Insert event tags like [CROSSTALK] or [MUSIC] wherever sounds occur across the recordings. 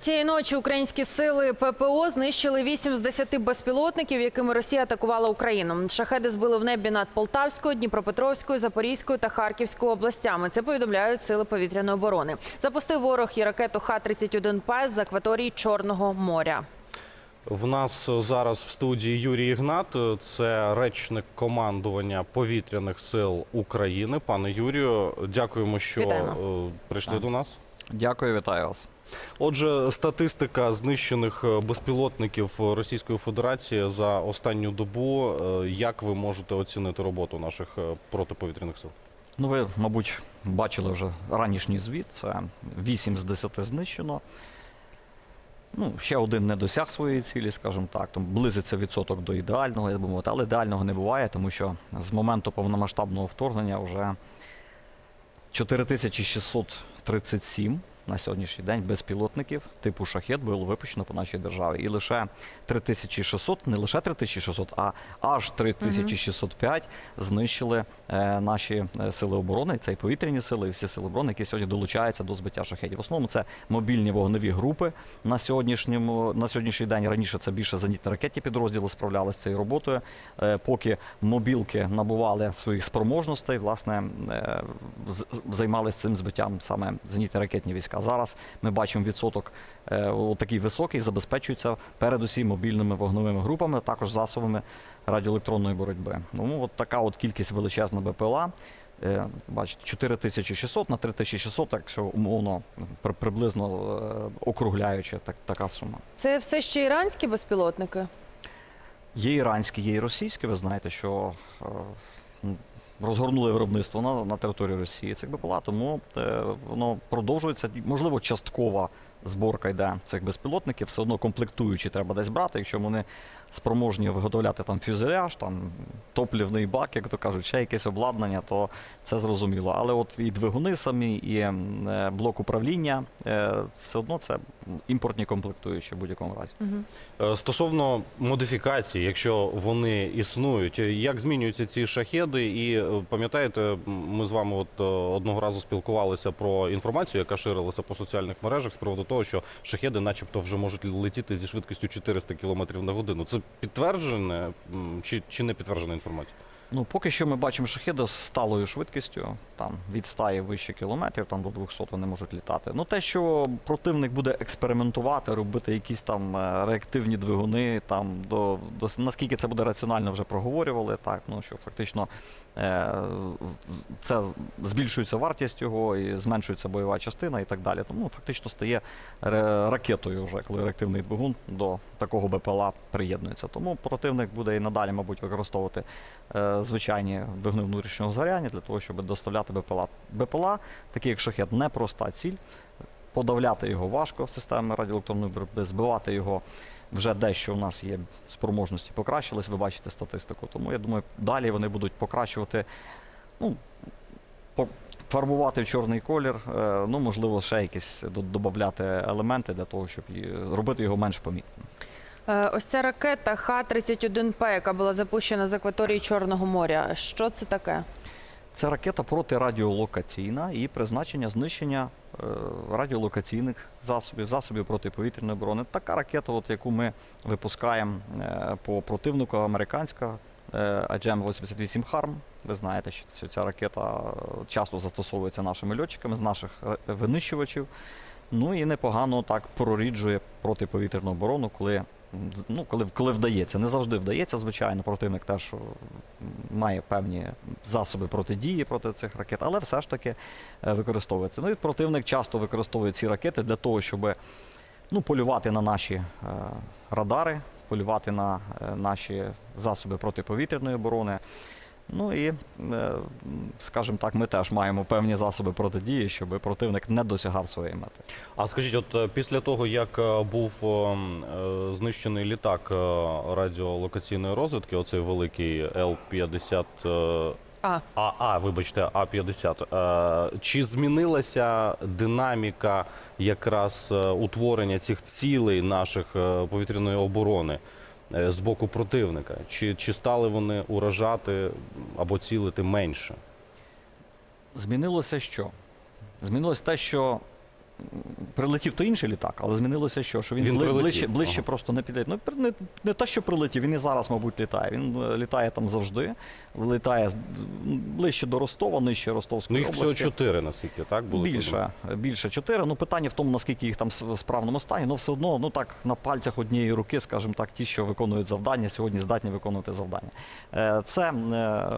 Цієї ночі українські сили ППО знищили 8 з 10 безпілотників, якими Росія атакувала Україну. Шахеди збили в небі над Полтавською, Дніпропетровською, Запорізькою та Харківською областями. Це повідомляють сили повітряної оборони. Запустив ворог і ракету Х-31П з акваторії Чорного моря. В нас зараз в студії Юрій Ігнат, це речник командування повітряних сил України. Пане Юрію, дякуємо, що Вітаємо. е, прийшли до нас. Дякую, вітаю вас. Отже, статистика знищених е, безпілотників Російської Федерації за останню добу. Е, Як ви можете оцінити роботу наших е, протиповітряних сил? Ну, ви, мабуть, бачили вже ранішній звіт. Це 8 з 10 знищено. Ну, ще один не досяг своєї цілі, скажімо так. Там близиться відсоток до ідеального, я мовити, але ідеального не буває, тому що з моменту повномасштабного вторгнення вже 4637 на сьогоднішній день безпілотників типу шахет було випущено по нашій державі. І лише 3600, не лише 3600, а аж 3605 знищили е, наші е, сили оборони. Це і повітряні сили, і всі сили оборони, які сьогодні долучаються до збиття шахетів. В основному це мобільні вогневі групи на сьогоднішньому на сьогоднішній день. Раніше це більше зенітно ракетні підрозділи справлялися цією роботою. Е, поки мобілки набували своїх спроможностей, власне е, займалися цим збиттям саме зенітно ракетні війська. Зараз ми бачимо відсоток е, такий високий, забезпечується передусім мобільними вогневими групами, також засобами радіоелектронної боротьби. Ну от така от кількість величезна БПЛА. Е, Бачите, 4600 на 3600, так що умовно при- приблизно е, округляючи так, така сума. Це все ще іранські безпілотники. Є іранські, є і російські. Ви знаєте, що розгорнули виробництво на, на території Росії цих була, тому е, воно продовжується. Можливо, часткова зборка йде цих безпілотників, все одно комплектуючі треба десь брати. Якщо вони спроможні виготовляти там фюзеляж, там топлівний бак, як то кажуть, ще якесь обладнання, то це зрозуміло. Але от і двигуни самі, і е, блок управління, е, все одно це імпортні комплектуючі в будь-якому разі. Е, Стосовно модифікацій, якщо вони існують, як змінюються ці шахеди? І пам'ятаєте, ми з вами от одного разу спілкувалися про інформацію, яка ширилася по соціальних мережах з приводу того, що шахеди, начебто, вже можуть летіти зі швидкістю 400 км на годину. Це підтверджене м, чи, чи не підтверджена інформація? Ну, поки що ми бачимо шахеди з сталою швидкістю, там від 100 і вище кілометрів, там до 200 вони можуть літати. Ну, те, що противник буде експериментувати, робити якісь там е, реактивні двигуни, там до, до наскільки це буде раціонально, вже проговорювали. Так, ну що фактично е, це збільшується вартість його і зменшується бойова частина і так далі. Тому фактично стає ракетою вже, коли реактивний двигун до такого БПЛА приєднується. Тому противник буде і надалі, мабуть, використовувати е, звичайні двигуни внутрішнього згоряння для того, щоб доставляти БПЛА. БПЛА, такий як шахет, непроста ціль. Подавляти його важко системи радіоелектронної боротьби, збивати його вже дещо у нас є спроможності покращились, ви бачите статистику. Тому я думаю, далі вони будуть покращувати, ну, фарбувати в чорний колір, е, ну, можливо, ще якісь до- додавати елементи для того, щоб робити його менш помітним. Е, Ось ця ракета Х-31П, яка була запущена з акваторії Чорного моря. Що це таке? Це ракета протирадіолокаційна і призначення знищення е, радіолокаційних засобів, засобів протиповітряної оборони. Така ракета, от, яку ми випускаємо е, по противнику, американська е, AGM-88 HARM. Ви знаєте, що ця- ракета часто застосовується нашими льотчиками з наших винищувачів. Ну і непогано так проріджує протиповітряну оборону, коли, ну, коли, коли вдається. Не завжди вдається, звичайно, противник теж має певні засоби протидії проти цих ракет, але все ж таки е, використовується. Ну і противник часто використовує ці ракети для того, щоб ну, полювати на наші е, радари, полювати на е, наші засоби протиповітряної оборони. Ну і, е, скажімо так, ми теж маємо певні засоби протидії, щоб противник не досягав своєї мети. А скажіть, от е, після того, як е, був знищений літак радіолокаційної розвідки, оцей великий Л-50 е, А, А, а, вибачте, А-50. Е, Чи змінилася динаміка якраз утворення цих цілей наших повітряної оборони з боку противника? Чи, чи стали вони уражати або цілити менше? Змінилося що? Змінилось те, що Прилетів то інший літак, але змінилося що? Що він, Він бли- ближче, ближче ага. просто не піде. Ну, не, не те, що прилетів, він і зараз, мабуть, літає. Він е, літає там завжди, літає ближче до Ростова, нижче Ну Ростовської їх всього чотири, наскільки так було Більше, більше чотири. Ну питання в тому, наскільки їх там в справному стані. Ну все одно, ну так на пальцях однієї руки, скажімо так, ті, що виконують завдання, сьогодні здатні виконувати завдання. Е, Це е,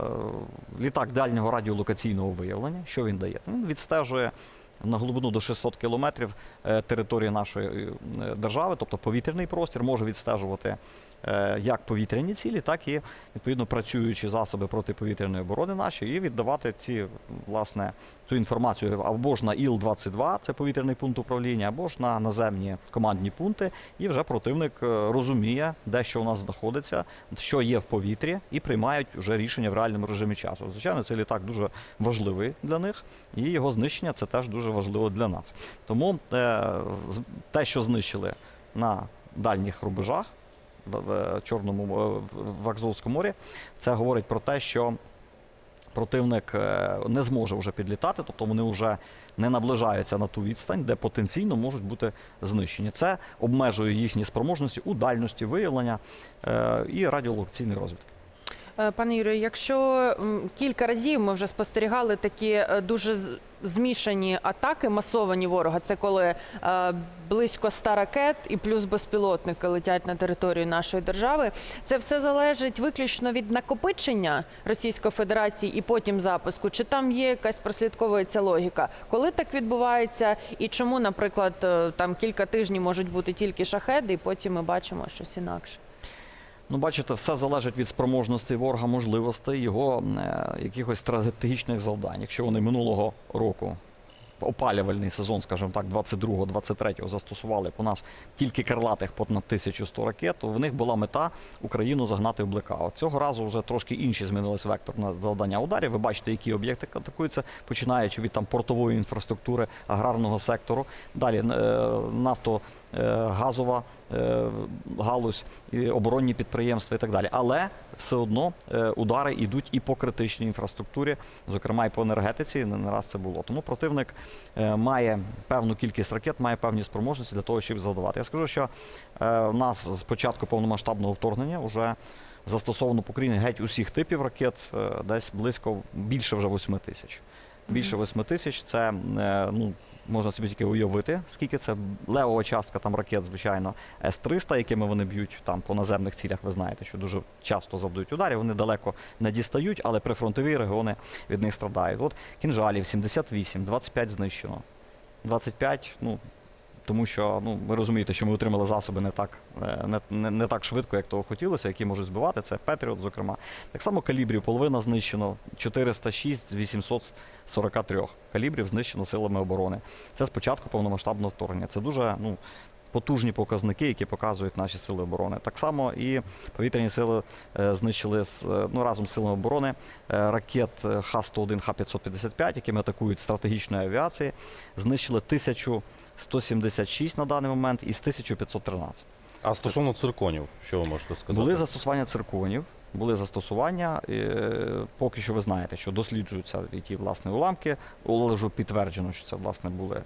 літак дальнього радіолокаційного виявлення. Що він дає? Він відстежує. На глибину до 600 кілометрів е, території нашої е, держави, тобто повітряний простір, може відстежувати як повітряні цілі, так і відповідно працюючі засоби протиповітряної оборони наші, і віддавати ці власне ту інформацію або ж на ІЛ-22, це повітряний пункт управління, або ж на наземні командні пункти. І вже противник е, розуміє, де що у нас знаходиться, що є в повітрі, і приймають вже рішення в реальному режимі часу. Звичайно, цей літак дуже важливий для них, і його знищення це теж дуже важливо для нас. Тому е, те, що знищили на дальніх рубежах. В в Чорному е, в- Акзовському морі, це говорить про те, що противник е, не зможе вже підлітати, тобто вони вже не наближаються на ту відстань, де потенційно можуть бути знищені. Це обмежує їхні спроможності у дальності виявлення е, і радіолокаційної розвідки. Е, Пане Юрію, якщо кілька разів ми вже спостерігали такі е, дуже змішані атаки, масовані ворога, це коли е, близько 100 ракет і плюс безпілотники летять на територію нашої держави. Це все залежить виключно від накопичення Російської Федерації і потім запуску. Чи там є якась прослідковується логіка? Коли так відбувається, і чому, наприклад, там кілька тижнів можуть бути тільки шахеди, і потім ми бачимо щось інакше? Ну, бачите, все залежить від спроможностей ворога, можливостей, його е, якихось стратегічних завдань. Якщо вони минулого року опалювальний сезон, скажімо так, 22-23 застосували по нас тільки крилатих понад 1100 ракет, то в них була мета Україну загнати в блекаут. Цього разу вже трошки інший змінилось вектор на завдання ударів. Ви бачите, які об'єкти атакуються, починаючи від там портової інфраструктури, аграрного сектору, далі е, нафто. е, Газова галузь, і оборонні підприємства і так далі. Але все одно е, удари йдуть і по критичній інфраструктурі, зокрема і по енергетиці. Не раз це було. Тому противник е, має певну кількість ракет, має певні спроможності для того, щоб завдавати. Я скажу, що е, в нас з початку повномасштабного вторгнення вже застосовано по геть усіх типів ракет, е, десь близько більше вже 8 тисяч. Більше 8 тисяч це е, ну можна собі тільки уявити, скільки це левова частка там ракет, звичайно, С-300, якими вони б'ють там по наземних цілях. Ви знаєте, що дуже часто завдають ударів. Вони далеко не дістають, але прифронтові регіони від них страдають. От кінжалів 78, 25 знищено. 25, ну. Тому що ну ви розумієте, що ми отримали засоби не так е, не, не, не так швидко, як того хотілося, які можуть збивати. Це Петріот, зокрема. Так само калібрів половина знищено, 406 з 843 калібрів знищено силами оборони. Це спочатку повномасштабного вторгнення. Це дуже ну, потужні показники, які показують наші сили оборони. Так само і повітряні сили е, знищили е, ну, разом з силами оборони е, ракет е, Х-101, Х-555, якими атакують стратегічної авіації, знищили 1176 на даний момент із 1513. А стосовно цирконів, що ви можете сказати? Були застосування цирконів, були застосування. Поки що ви знаєте, що досліджуються і ті власне уламки. Але вже підтверджено, що це власне були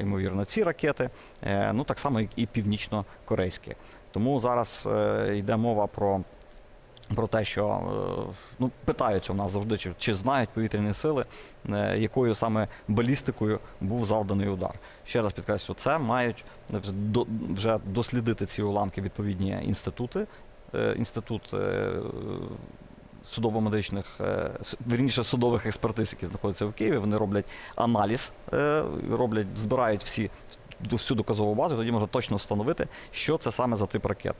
ймовірно ці ракети. Е, Ну так само, як і північно-корейські. Тому зараз е, йде мова про. Про те, що е, ну питаються у нас завжди, чи, чи знають повітряні сили, е, якою саме балістикою був завданий удар. Ще раз підкреслю, це мають вже, до, вже дослідити ці уламки відповідні інститути. Е, Інститут е, судово-медичних, верніше вірніше судових експертиз, які знаходяться в Києві. Вони роблять аналіз, е, роблять, збирають всі всю доказову базу, тоді можна точно встановити, що це саме за тип ракет.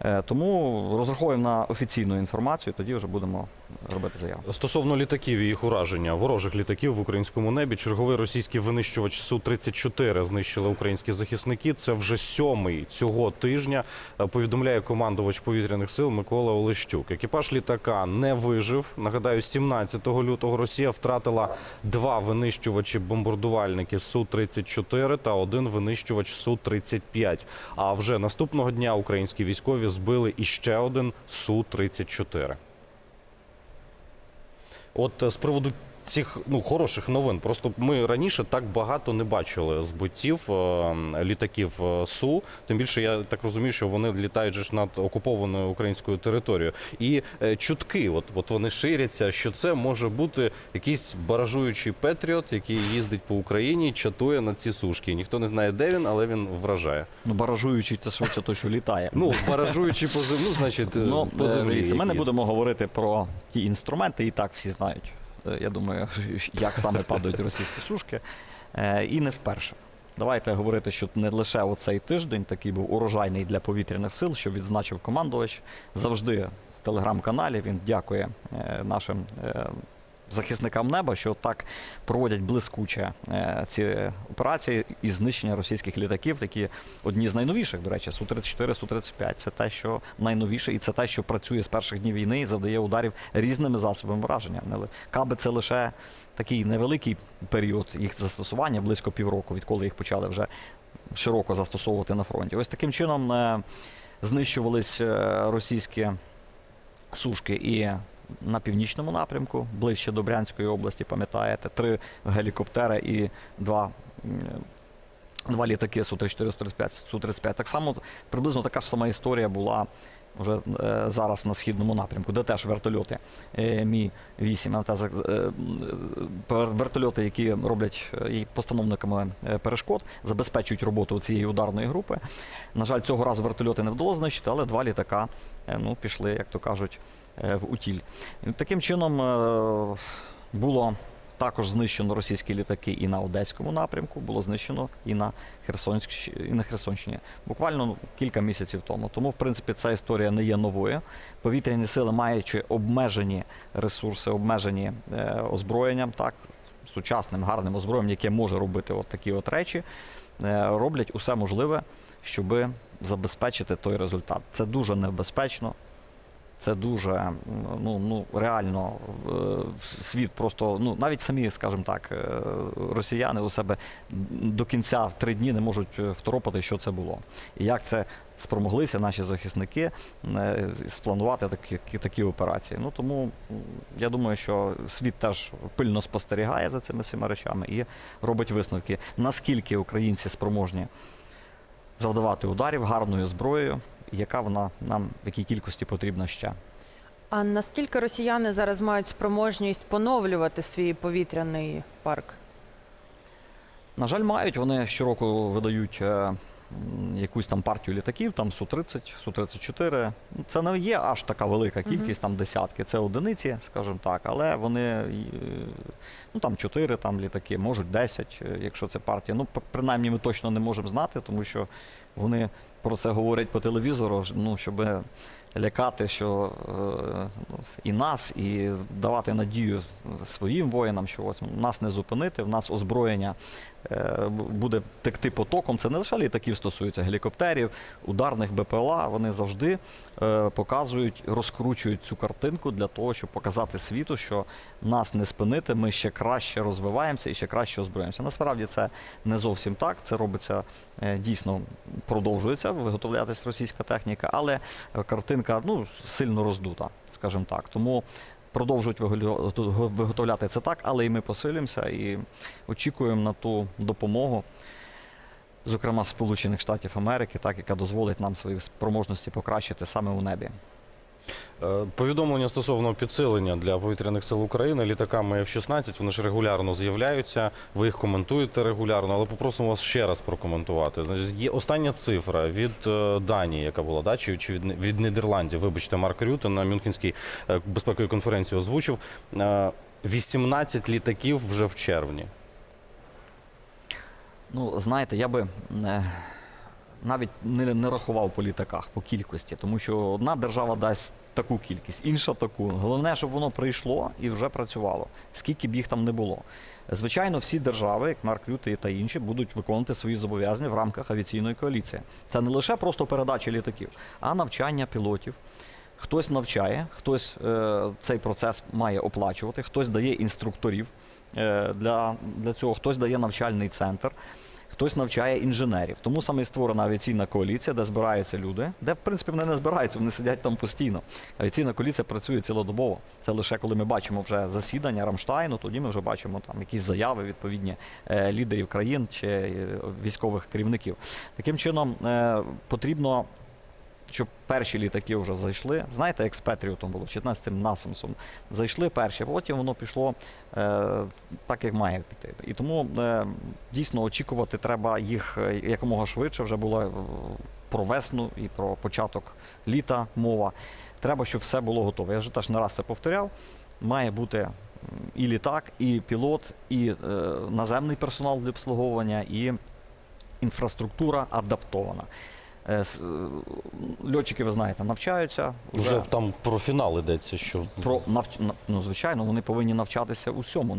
Е, Тому розраховуємо на офіційну інформацію, тоді вже будемо робити заяву. Стосовно літаків і їх ураження ворожих літаків в українському небі, черговий російський винищувач Су-34 знищили українські захисники. Це вже сьомий цього тижня. е, Повідомляє командувач повітряних сил Микола Олещук. Екіпаж літака не вижив. Нагадаю, 17 лютого Росія втратила два винищувачі бомбардувальники Су-34 та один винищувач Су-35. А вже наступного дня українські військові збили іще один Су-34. От е, з приводу цих ну хороших новин. Просто ми раніше так багато не бачили збиттів е, літаків е, Су. Тим більше я так розумію, що вони літають ж над окупованою українською територією. І е, чутки, от, от вони ширяться, що це може бути якийсь баражуючий Петріот, який їздить по Україні, чатує на ці сушки. Ніхто не знає, де він, але він вражає. Ну, баражуючий це що це той, що літає. Ну, баражуючи по землі, значить, е, Ну, по землі. ми не будемо говорити про ті інструменти, і так всі знають. Е, Я думаю, [LAUGHS] як саме падають російські сушки. Е, І не вперше. Давайте говорити, що не лише оцей тиждень такий був урожайний для повітряних сил, що відзначив командувач. Завжди в телеграм-каналі він дякує е, нашим захисникам неба, що так проводять блискуче е, ці операції із знищення російських літаків, які одні з найновіших, до речі, Су-34, Су-35. Це те, що найновіше, і це те, що працює з перших днів війни і завдає ударів різними засобами враження. Каби це лише такий невеликий період їх застосування, близько півроку, відколи їх почали вже широко застосовувати на фронті. Ось таким чином е, знищувались е, російські сушки і на північному напрямку, ближче до Брянської області, пам'ятаєте, три гелікоптери і два. Два літаки Су-34, Су-35, Су-35. Так само приблизно така ж сама історія була вже е, зараз на східному напрямку, де теж вертольоти е, Мі-8, МТЗ, е, вертольоти, які роблять е, постановниками е, перешкод, забезпечують роботу цієї ударної групи. На жаль, цього разу вертольоти не вдалося знищити, але два літака е, ну, пішли, як то кажуть, в утіль. Таким чином е, було також знищено російські літаки і на Одеському напрямку, було знищено і на, і на Херсонщині. Буквально ну, кілька місяців тому. Тому, в принципі, ця історія не є новою. Повітряні сили, маючи обмежені ресурси, обмежені е, озброєнням, так, сучасним гарним озброєнням, яке може робити от такі от речі, е, роблять усе можливе, щоб забезпечити той результат. Це дуже небезпечно. Це дуже ну, ну реально е, світ просто ну навіть самі, скажімо так, е, росіяни у себе до кінця в три дні не можуть е, второпати, що це було. І як це спромоглися наші захисники спланувати такі, такі операції. Ну тому я думаю, що світ теж пильно спостерігає за цими всіма речами і робить висновки, наскільки українці спроможні завдавати ударів гарною зброєю, яка вона нам в якій кількості потрібна ще. А наскільки росіяни зараз мають спроможність поновлювати свій повітряний парк? На жаль, мають вони щороку видають е, якусь там партію літаків, там Су-30, Су-34. Ну, Це не є аж така велика кількість, там десятки. Це одиниці, скажімо так, але вони е, ну там 4 там літаки, можуть 10, е, якщо це партія. Ну, принаймні, ми точно не можемо знати, тому що вони про це говорять по телевізору, ну, щоб лякати, що е, ну, і нас, і давати надію своїм воїнам, що ось нас не зупинити, в нас озброєння буде текти потоком. Це не лише літаків стосується гелікоптерів, ударних БПЛА. Вони завжди е, показують, розкручують цю картинку для того, щоб показати світу, що нас не спинити, ми ще краще розвиваємося і ще краще озброїмося. Насправді це не зовсім так. Це робиться е, дійсно продовжується виготовлятись російська техніка, але е, картинка ну, сильно роздута, скажімо так. Тому продовжують виготовляти це так, але і ми посилюємося і очікуємо на ту допомогу, зокрема Сполучених Штатів Америки, так, яка дозволить нам свої спроможності покращити саме у небі. Е, Повідомлення стосовно підсилення для повітряних сил України літаками F-16, вони ж регулярно з'являються. Ви їх коментуєте регулярно, але попросимо вас ще раз прокоментувати. Є остання цифра від е, Данії, яка була да, чи, від, Нідерландів. Вибачте, Марк Рюте на Мюнхенській е, безпековій конференції озвучив. Е, 18 літаків вже в червні. Ну, знаєте, я би навіть не, не рахував по літаках, по кількості, тому що одна держава дасть таку кількість, інша таку. Головне, щоб воно прийшло і вже працювало, скільки б їх там не було. Звичайно, всі держави, як Марк Рюте та інші, будуть виконувати свої зобов'язання в рамках авіаційної коаліції. Це не лише просто передача літаків, а навчання пілотів. Хтось навчає, хтось е, цей процес має оплачувати, хтось дає інструкторів е, для, для цього, хтось дає навчальний центр. Хтось навчає інженерів. Тому саме і створена авіаційна коаліція, де збираються люди, де в принципі вони не збираються, вони сидять там постійно. Авіаційна коаліція працює цілодобово. Це лише коли ми бачимо вже засідання Рамштайну, тоді ми вже бачимо там якісь заяви відповідні е, лідерів країн чи е, військових керівників. Таким чином е, потрібно. Щоб перші літаки вже зайшли, знаєте, як з Петріотом було, 14-м Насамсом. Зайшли перші, потім воно пішло е, так, як має піти. І тому е, дійсно очікувати треба їх е, якомога швидше. Вже була е, про весну і про початок літа мова. Треба, щоб все було готове. Я вже теж не раз це повторяв. Має бути і літак, і пілот, і е, наземний персонал для обслуговування, і інфраструктура адаптована. Е, е, Льотчики, ви знаєте, навчаються. Вже там про фінал йдеться, що Про навч... на- ну, звичайно, вони повинні навчатися усьому,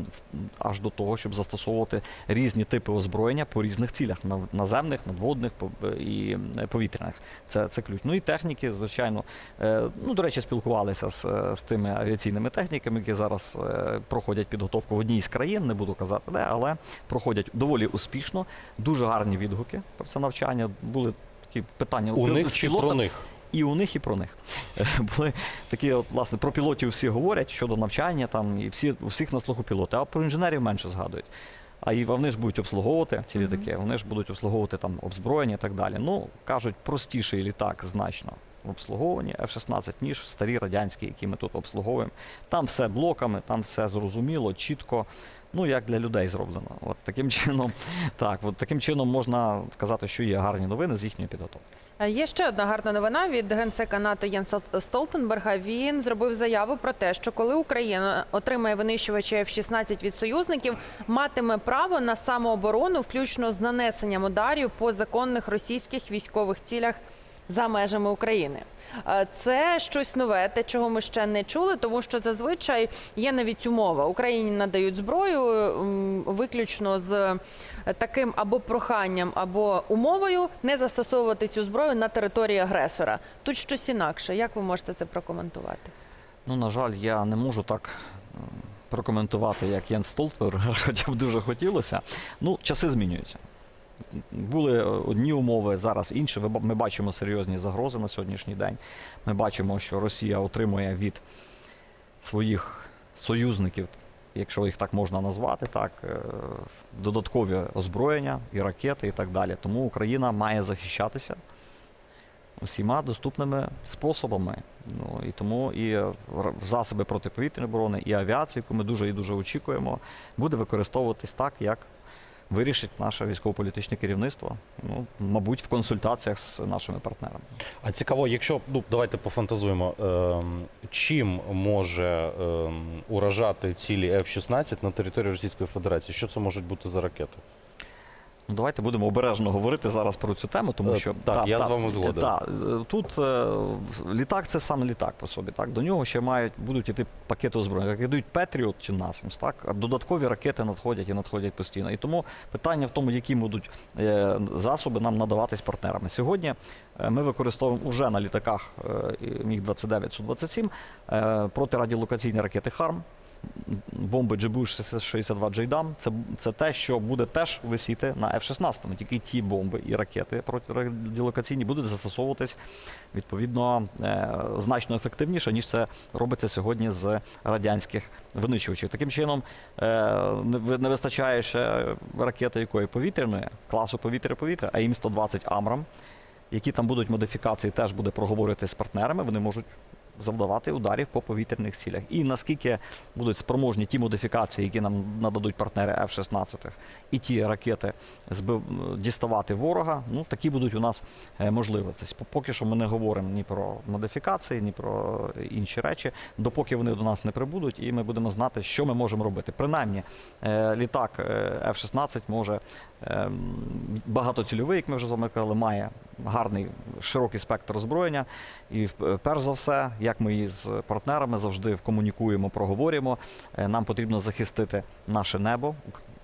аж до того, щоб застосовувати різні типи озброєння по різних цілях нав- наземних, надводних по- і е, повітряних. Це, це ключ. Ну і техніки, звичайно. Е, Ну, до речі, спілкувалися з, е, з тими авіаційними техніками, які зараз е, проходять підготовку в одній з країн, не буду казати, де, але проходять доволі успішно. Дуже гарні відгуки про це навчання. Були такі питання у них чи про них? і у них, і про них. [LAUGHS] Е, Були такі, от, власне, про пілотів всі говорять щодо навчання, там, і всі, у всіх на слуху пілоти, а про інженерів менше згадують. А і вони ж будуть обслуговувати ці літаки, вони ж будуть обслуговувати там обзброєння і так далі. Ну, кажуть, простіший літак значно в обслуговуванні F-16, ніж старі радянські, які ми тут обслуговуємо. Там все блоками, там все зрозуміло, чітко. Ну, як для людей зроблено. От таким [LAUGHS] чином, так, от таким чином можна сказати, що є гарні новини з їхньої підготовки. Е, Є ще одна гарна новина від генсека НАТО Єнса Столтенберга. Він зробив заяву про те, що коли Україна отримає винищувачі F-16 від союзників, матиме право на самооборону, включно з нанесенням ударів по законних російських військових цілях за межами України. Е, Це щось нове, те, чого ми ще не чули, тому що зазвичай є навіть умова. Україні надають зброю виключно з е, таким або проханням, або умовою не застосовувати цю зброю на території агресора. Тут щось інакше. Як ви можете це прокоментувати? Ну, на жаль, я не можу так прокоментувати, як Єн Столтберг, [LAUGHS] хоча б дуже хотілося. Ну, часи змінюються. Були е, одні умови, зараз інші. Ми бачимо серйозні загрози на сьогоднішній день. Ми бачимо, що Росія отримує від своїх союзників, якщо їх так можна назвати, так, е, додаткові озброєння і ракети і так далі. Тому Україна має захищатися усіма доступними способами. Ну і тому і засоби протиповітряної оборони, і авіацію, яку ми дуже і дуже очікуємо, буде використовуватись так, як вирішить наше військово-політичне керівництво. Ну, мабуть, в консультаціях з нашими партнерами. А цікаво, якщо ну давайте пофантазуємо, е, чим може е, уражати цілі F-16 на території Російської Федерації? Що це можуть бути за ракети? Ну, давайте будемо обережно говорити зараз про цю тему, тому Е, що так, я з вами згоден. та, е, тут е, літак це саме літак по собі. Так до нього ще мають будуть іти пакети озброєння. Як ідуть Петріот чи Насамс, так додаткові ракети надходять і надходять постійно. І тому питання в тому, які будуть е, засоби нам надаватись партнерами. Сьогодні е, ми використовуємо уже на літаках е, міг 29 су 27 е, протирадіолокаційні ракети ХАРМ. Бомби GBU-62 JDAM це, це те, що буде теж висіти на F-16. Тільки ті бомби і ракети протирадіолокаційні будуть застосовуватись відповідно е, значно ефективніше, ніж це робиться сьогодні з радянських винищувачів. Таким чином е, не вистачає ще ракети якої повітряної, класу повітря-повітря, а їм 120 Амрам, які там будуть модифікації, теж буде проговорити з партнерами. Вони можуть завдавати ударів по повітряних цілях. І наскільки будуть спроможні ті модифікації, які нам нададуть партнери F-16, і ті ракети діставати ворога, ну такі будуть у нас е, можливості. Поки що ми не говоримо ні про модифікації, ні про інші речі, допоки вони до нас не прибудуть, і ми будемо знати, що ми можемо робити. Принаймні, е, літак е, F-16 може ем, багатоцільовий, як ми вже з вами казали, має гарний широкий спектр озброєння. І е, перш за все, як ми її з партнерами завжди комунікуємо, проговорюємо, е, нам потрібно захистити наше небо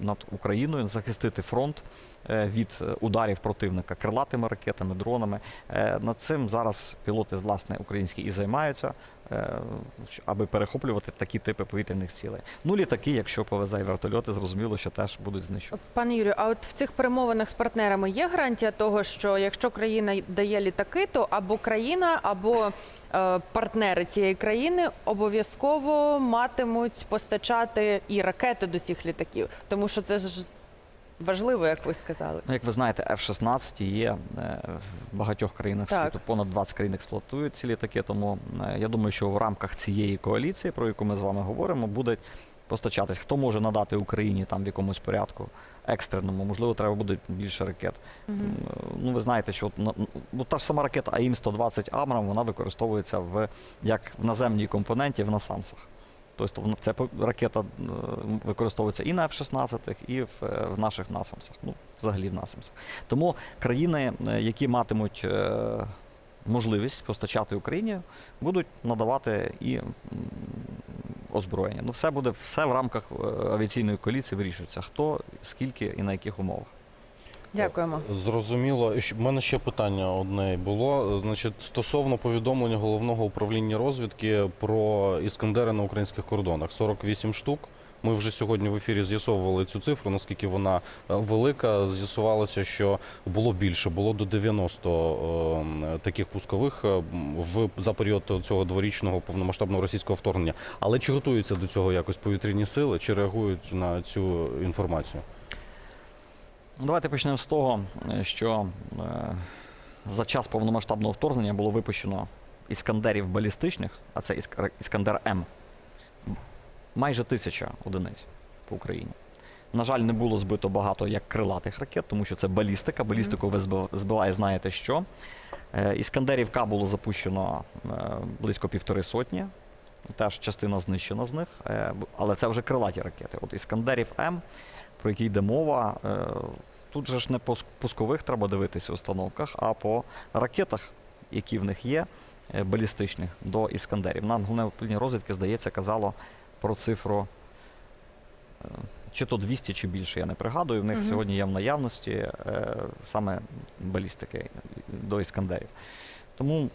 над Україною, захистити фронт е, від е, ударів противника крилатими ракетами, дронами. Е, Над цим зараз пілоти власне українські і займаються. аби перехоплювати такі типи повітряних цілей. Ну, літаки, якщо повезе вертольоти, зрозуміло, що теж будуть. От, Пане Юрію, а от в цих перемовинах з партнерами є гарантія того, що якщо країна дає літаки, то або країна, або партнери цієї країни обов'язково матимуть постачати і ракети до цих літаків, тому це ж важливо, як ви сказали. Ну, як ви знаєте, F-16 є е, в багатьох країнах Так. світу. Понад 20 країн експлуатують ці літаки. Тому е, я думаю, що в рамках цієї коаліції, про яку ми з вами говоримо, буде постачатись. Хто може надати Україні там в якомусь порядку екстреному? Можливо, треба буде більше ракет. Мгм. М, Ну, ви знаєте, що от, на- ну, та ж сама ракета АІМ-120 Амрам, вона використовується в, як в наземній компоненті в насамсах. Тобто ця ракета е, використовується і на F-16, і в, е, наших насамсах, ну, взагалі в насамсах. Тому країни, е, які матимуть можливість постачати Україні, будуть надавати і озброєння. Ну, все буде все в рамках авіаційної коаліції вирішується, хто, скільки і на яких умовах. Дякуємо. Зрозуміло. У мене ще питання одне було. Значить, стосовно повідомлення головного управління розвідки про іскандери на українських кордонах 48 штук. Ми вже сьогодні в ефірі з'ясовували цю цифру, наскільки вона е, велика. З'ясувалося, що було більше, було до 90 е, таких пускових е, в за період цього дворічного повномасштабного російського вторгнення. Але чи готуються до цього якось повітряні сили, чи реагують на цю інформацію? Ну, Давайте почнемо з того, е, що е, за час повномасштабного вторгнення було випущено іскандерів балістичних, а це іскандер М. Майже тисяча одиниць по Україні. На жаль, не було збито багато як крилатих ракет, тому що це балістика. Балістику ви збиває, знаєте що. Е, Іскандерів К було запущено близько півтори сотні. Теж частина знищена з них, але це вже крилаті ракети. От Іскандерів М, про які йде мова, е, тут же ж не по пускових треба дивитися установках, а по ракетах, які в них є, е, балістичних до іскандерів. Нам головне управління розвідки, здається, казало про цифру. е, Чи то 200, чи більше, я не пригадую. В них Мгм. сьогодні є в наявності саме балістики до іскандерів. Тому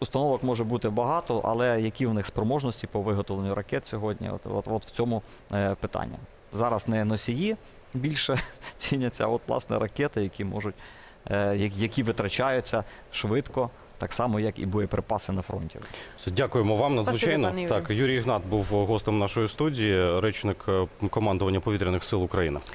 установок може бути багато, але які в них спроможності по виготовленню ракет сьогодні? От, от, от в цьому питання. Зараз не носії більше [LAUGHS] ціняться, а от власне ракети, які можуть, е, які витрачаються швидко, так само, як і боєприпаси на фронті. Дякуємо вам надзвичайно. Спасибо, Так, Юрій Ігнат був гостем нашої студії, речник е, командування повітряних сил України.